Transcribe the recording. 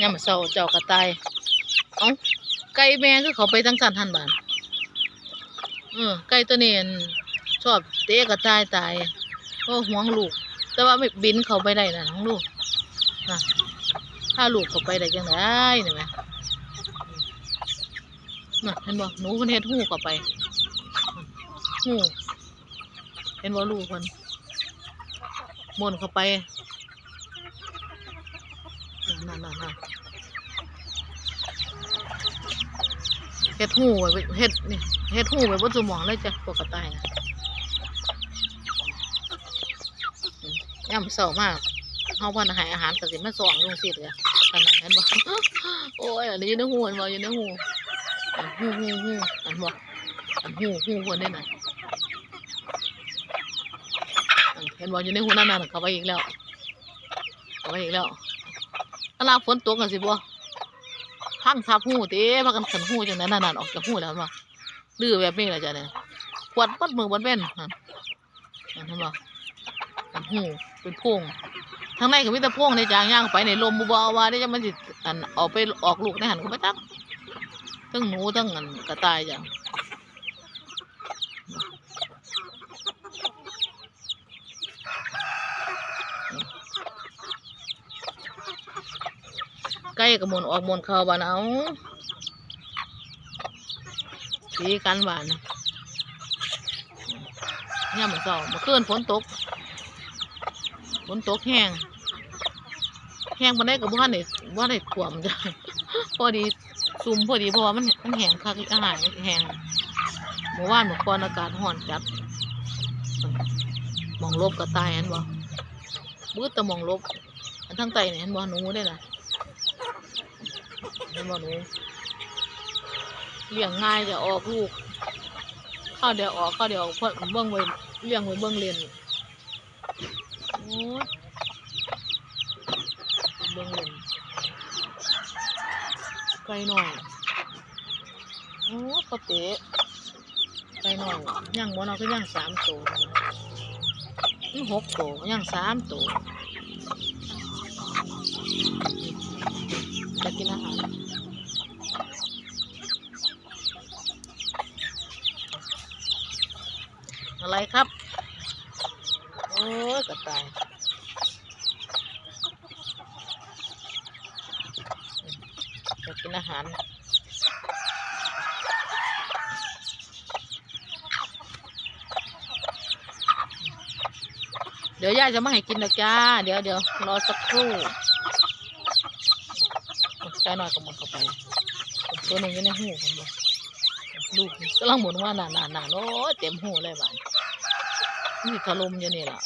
ยามมื้อเช้าเจ้ากระต่ายเอ้าไก่แม่คือเขาไปทั้งสันทันบานเออไก่ตัวนี้อั่นชอบเตะกระต่ายตายเพราะห่วงลูก แต่ว่าไม่บินเขาไปได้นะน้องลูกนะถ้าลูกเขาไปได้จังไดนี่แหมน่ะเห็นบ่หนูเพิ่นเฮ็ดหูเข้าไปหูเห็นบ่ลูกเพิ่นมวนเข้าไป นั่นๆๆๆเฮ็ดหูไว้เฮ็ดนี่เฮ็ดหูไว้บนสมองเลยจ้ะปกตินะย่ำเศร้ามากเฮาวันอาหารอาหารก็สิมาสอนลงสิเลยขนาดนั้นบ่โอ้ยอันนี้ยู่ในหูอันบ่อยู่ในหูอันหูหูหูอันบ่อันหูหูคนได้น่ะอันเห็นบ่อยู่ในหูนั่นน่ะเขาไปอีกแล้วเขาไปอีกแล้ว เวลาฝนตกกันสิบ่พังทับหูเต้มากันขันหูจังนั้นนั่นๆออกจากหูแล้วมาดื้อแบบนี้แหละจ้ะเนี่ยขวดปัดมือบนเว้นนั่นนั่นเห็นบ่อันหูเป็นโพงทางในก็มีแต่โพงในจางย่างไปในลมบ่บ่เอาว่าได้จะมันสิอันออกไปออกลูกในหันก็ไม่ตักทั้งหนูทั้งอันกระต่ายจ้ะ ไก่กับมนออกมนเข้าบ้านเอาสีกันบ้านเนี่ยามมันเศร้าเมื่อคืนฝนตกฝนตกแห้งแห้งปานได้กับบ้านนี่บ้านนี่ขวมจ้ะพอดีซุ่มพอดีเพราะว่ามันมันแห้งคักอาหารมันแห้งเมื่อวานเมื่อก่อนอากาศร้อนจัดมองลบก็ตายเห็นบ่บื้อแตะมองลบอันทั้งไตเนี่ยเห็นบ่หนูได้น่ะ เห็นบ่หนูเลี้ยงง่ายจะออกลูกข้าวเดี๋ยวออกข้าวเดี๋ยวออกเพิ่อนเบิ่งไว้เลี้ยงไว้เบิ่งเรียนโอ้ยเบิ่งเรียนไก่หน่อยโอ้ปะเตะไก่หน่อยย่างบ่เนาะคือย่างสามตัวนี่หกตัวย่างสามตัว จะกินอาหาร อะไรครับ โอ้กระต่ายจะกินอาหารเดี๋ยวยายจะมาให้กินนะจ้า เดี๋ยวเดี๋ยวรอสักครู่ไก่น้อยก็หมุนเข้าไป ตัวหนึงยู่ในหูผมบอก ดูกำลังหมุนว่าหนาหนาหนาโอ้เต็มหูเลยบ้านนี่ถล่มอยู่นี่ล่ะ